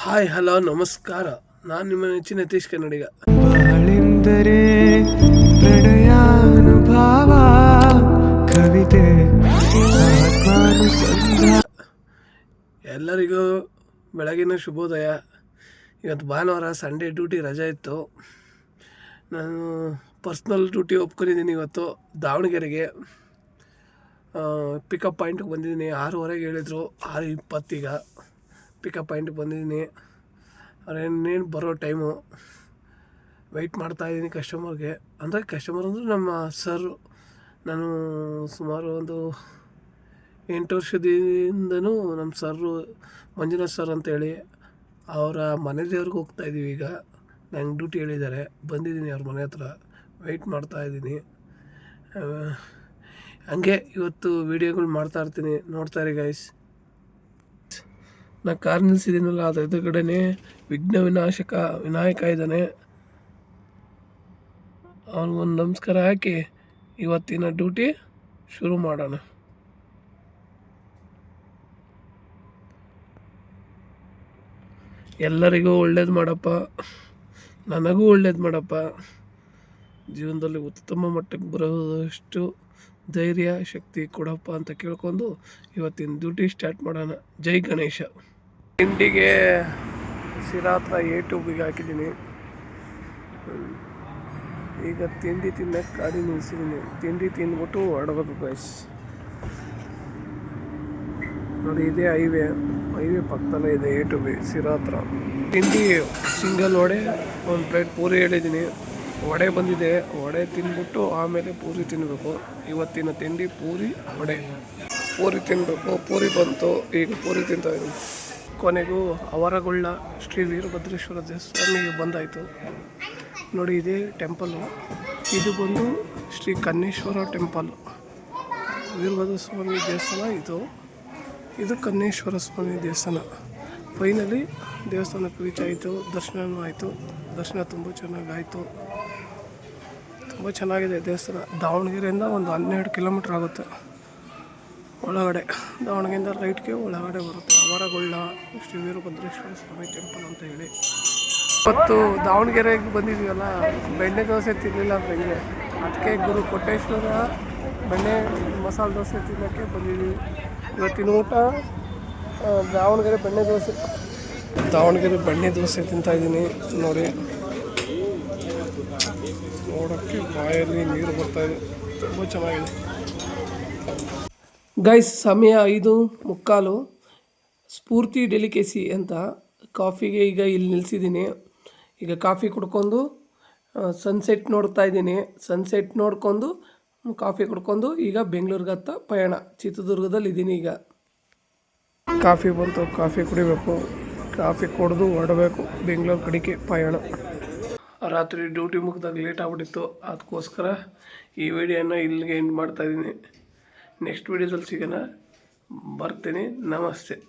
Hi hello ನಮಸ್ಕಾರ. ನಾನು ನಿಮ್ಮ ನೆಚ್ಚಿನ ಯತೀಶ್ ಕನ್ನಡಿಗ. ಬಾಳೆಂದರೆ ಪ್ರಣಯಾನುಭಾವ ಕವಿತೆ ಎಲ್ಲರಿಗೂ ಬೆಳಗಿನ ಶುಭೋದಯ. ಇವತ್ತು ಭಾನುವಾರ ಸಂಡೇ ಡ್ಯೂಟಿ ರಜೆ ಇತ್ತು. ನಾನು ಪರ್ಸ್ನಲ್ ಡ್ಯೂಟಿ ಒಪ್ಕೊಂಡಿದ್ದೀನಿ ಇವತ್ತು ದಾವಣಗೆರೆಗೆ. ಪಿಕಪ್ ಪಾಯಿಂಟ್ಗೆ ಬಂದಿದ್ದೀನಿ. ಆರೂವರೆಗೆ ಹೇಳಿದರು. ಆರು ಇಪ್ಪತ್ತೀಗ ಪಿಕಪ್ ಪಾಯಿಂಟಿಗೆ ಬಂದಿದ್ದೀನಿ. ಅವ್ರು ಇನ್ನೇನು ಬರೋ ಟೈಮು ವೆಯ್ಟ್ ಮಾಡ್ತಾಯಿದ್ದೀನಿ ಕಸ್ಟಮರ್ಗೆ ಅಂದರೆ ಕಸ್ಟಮರ್ ಅಂದರೆ ನಮ್ಮ ಸರು ನಾನು ಸುಮಾರು ಒಂದು ಎಂಟು ವರ್ಷದಿಂದನೂ ನಮ್ಮ ಸರ್ರು ಮಂಜುನಾಥ್ ಸರ್ ಅಂತೇಳಿ ಅವರ ಮನೆ ದೇವ್ರಿಗೆ ಹೋಗ್ತಾ ಇದ್ದೀವಿ ಈಗ. ನಂಗೆ ಡ್ಯೂಟಿ ಹೇಳಿದ್ದಾರೆ. ಬಂದಿದ್ದೀನಿ ಅವ್ರ ಮನೆ ಹತ್ರ. ವೆಯ್ಟ್ ಮಾಡ್ತಾ ಇದ್ದೀನಿ. ಆ, ಹಂಗೆ ಇವತ್ತು ವೀಡಿಯೋಗಳು ಮಾಡ್ತಾಯಿರ್ತೀನಿ ನೋಡ್ತಾ ಇರಿ ಗೈಸ್ ನಾ ಕಾರ್ ನಿಲ್ಸಿದ್ದೀನಲ್ಲ, ಅದ್ರ ಎದುರುಗಡೆನೆ ವಿಘ್ನ ವಿನಾಶಕ ವಿನಾಯಕ ಇದ್ದಾನೆ. ಅವನಿಗೊಂದು ನಮಸ್ಕಾರ ಹಾಕಿ ಇವತ್ತಿನ ಡ್ಯೂಟಿ ಶುರು ಮಾಡೋಣ. ಎಲ್ಲರಿಗೂ ಒಳ್ಳೇದು ಮಾಡಪ್ಪ. ನನಗೂ ಒಳ್ಳೇದು ಮಾಡಪ್ಪ. ಜೀವನದಲ್ಲಿ ಉತ್ತಮ ಮಟ್ಟಕ್ಕೆ ಬರೋದಷ್ಟು ಧೈರ್ಯ, ಶಕ್ತಿ ಕೊಡಪ್ಪ ಅಂತ ಕೇಳ್ಕೊಂಡು ಇವತ್ತಿನ ಡ್ಯೂಟಿ ಸ್ಟಾರ್ಟ್ ಮಾಡೋಣ. ಜೈ ಗಣೇಶ. ತಿಂಡಿಗೆ ಶಿರಾ ಹತ್ರ ಎ ಟ್ಯೂಬಿಗೆ ಹಾಕಿದ್ದೀನಿ. ಈಗ ತಿಂಡಿ ತಿನ್ನಕ್ಕೆ ಗಾಡಿ ನಿಲ್ಸಿದ್ದೀನಿ. ತಿಂಡಿ ತಿಂದ್ಬಿಟ್ಟು ಹೊರಡಬೇಕು ಗೈಸ್ ನೋಡಿ, ಇದೇ ಹೈವೇ ಹೈವೇ ಪಕ್ಕದಲ್ಲೇ ಇದೆ ಎ ಟು ಬಿ ಹತ್ರ. ತಿಂಡಿ ಸಿಂಗಲ್ ವಡೆ, ಒಂದು ಪ್ಲೇಟ್ ಪೂರಿ ಹೇಳಿದ್ದೀನಿ. ವಡೆ ಬಂದಿದೆ. ವಡೆ ತಿಂದ್ಬಿಟ್ಟು ಆಮೇಲೆ ಪೂರಿ ತಿನ್ನಬೇಕು ಇವತ್ತಿನ ತಿಂಡಿ ಪೂರಿ, ವಡೆ. ಪೂರಿ ತಿನ್ನಬೇಕು ಪೂರಿ ಬಂತು. ಈಗ ಪೂರಿ ತಿಂತಾ ಇದ್ದೀನಿ. ಕೊನೆಗೂ ಅವರಗೊಳ್ಳ ಶ್ರೀ ವೀರಭದ್ರೇಶ್ವರ ದೇವಸ್ವಾಮಿಗೆ ಬಂದಾಯಿತು. ನೋಡಿ, ಇದೇ ಟೆಂಪಲ್ಲು ಇದು ಬಂದು ಶ್ರೀ ಕನ್ನೇಶ್ವರ ಟೆಂಪಲ್. ವೀರಭದ್ರ ಸ್ವಾಮಿ ದೇವಸ್ಥಾನ ಇದು. ಇದು ಕನ್ನೇಶ್ವರ ಸ್ವಾಮಿ ದೇವಸ್ಥಾನ. ಫೈನಲಿ ದೇವಸ್ಥಾನಕ್ಕೆ ರೀಚ್ ಆಯಿತು ದರ್ಶನವೂ ಆಯಿತು. ದರ್ಶನ ತುಂಬ ಚೆನ್ನಾಗಾಯಿತು. ತುಂಬ ಚೆನ್ನಾಗಿದೆ ದೇವಸ್ಥಾನ. ದಾವಣಗೆರೆಯಿಂದ ಒಂದು ಹನ್ನೆರಡು ಕಿಲೋಮೀಟ್ರ್ ಆಗುತ್ತೆ. ಒಳಗಡೆ. ದಾವಣಗೆರೆಯಿಂದ ರೈಟ್ಗೆ ಒಳಗಡೆ ಬರುತ್ತೆ. ಅವರಗೊಳ್ಳ ಶ್ರೀ ವೀರಭದ್ರೇಶ್ವರ ಸ್ವಾಮಿ ಟೆಂಪಲ್ ಅಂತ ಹೇಳಿ. ಇವತ್ತು ದಾವಣಗೆರೆಗೆ ಬಂದಿದ್ದೀವಲ್ಲ, ಬೆಣ್ಣೆ ದೋಸೆ ತಿನ್ನಲಿಲ್ಲ ಬೆಣ್ಣೆ ಅದಕ್ಕೆ ಗುರು ಕೊಟ್ಟೇಶ್ವರ ಬೆಣ್ಣೆ ಮಸಾಲೆ ದೋಸೆ ತಿನ್ನೋಕ್ಕೆ ಬಂದಿದ್ದೀವಿ. ಇವತ್ತಿನ ಊಟ ದಾವಣಗೆರೆ ಬೆಣ್ಣೆ ದೋಸೆ. ದಾವಣಗೆರೆ ಬೆಣ್ಣೆ ದೋಸೆ ತಿಂತಾಯಿದ್ದೀನಿ ನೋಡಿ. ನೋಡೋಕ್ಕೆ ಬಾಯಲ್ಲಿ ನೀರು ಬರ್ತಾಯಿದೆ ತುಂಬ ಚೆನ್ನಾಗಿದೆ. ಗೈಸ್, ಸಮಯ ಐದು ಮುಕ್ಕಾಲು. ಸ್ಫೂರ್ತಿ, ಡೆಲಿಕೇಸಿ ಅಂತ ಕಾಫಿಗೆ ಈಗ ಇಲ್ಲಿ ನಿಲ್ಲಿಸಿದ್ದೀನಿ ಈಗ ಕಾಫಿ ಕುಡ್ಕೊಂಡು ಸನ್ಸೆಟ್ ನೋಡ್ತಾ ಇದ್ದೀನಿ. ಸನ್ಸೆಟ್ ನೋಡ್ಕೊಂಡು, ಕಾಫಿ ಕುಡ್ಕೊಂಡು ಈಗ ಬೆಂಗಳೂರಿಗತ್ತ ಪಯಣ. ಚಿತ್ರದುರ್ಗದಲ್ಲಿ ಇದ್ದೀನಿ ಈಗ. ಕಾಫಿ ಬಂತು, ಕಾಫಿ ಕುಡಿಬೇಕು. ಕಾಫಿ ಕುಡಿದು ಹೊರಡಬೇಕು. ಬೆಂಗಳೂರು ಕಡೆಗೆ ಪಯಣ. ರಾತ್ರಿ ಡ್ಯೂಟಿ ಮುಗ್ದಾಗ ಲೇಟ್ ಆಗ್ಬಿಟ್ಟಿತ್ತು. ಅದಕ್ಕೋಸ್ಕರ ಈ ವಿಡಿಯೋನ ಇಲ್ಲಿಗೆ ಎಂಡ್ ಮಾಡ್ತಾ ಇದ್ದೀನಿ. ನೆಕ್ಸ್ಟ್ ವಿಡಿಯೋದಲ್ಲಿ ಸಿಗೋಣ. ಬರ್ತೀನಿ. ನಮಸ್ತೆ.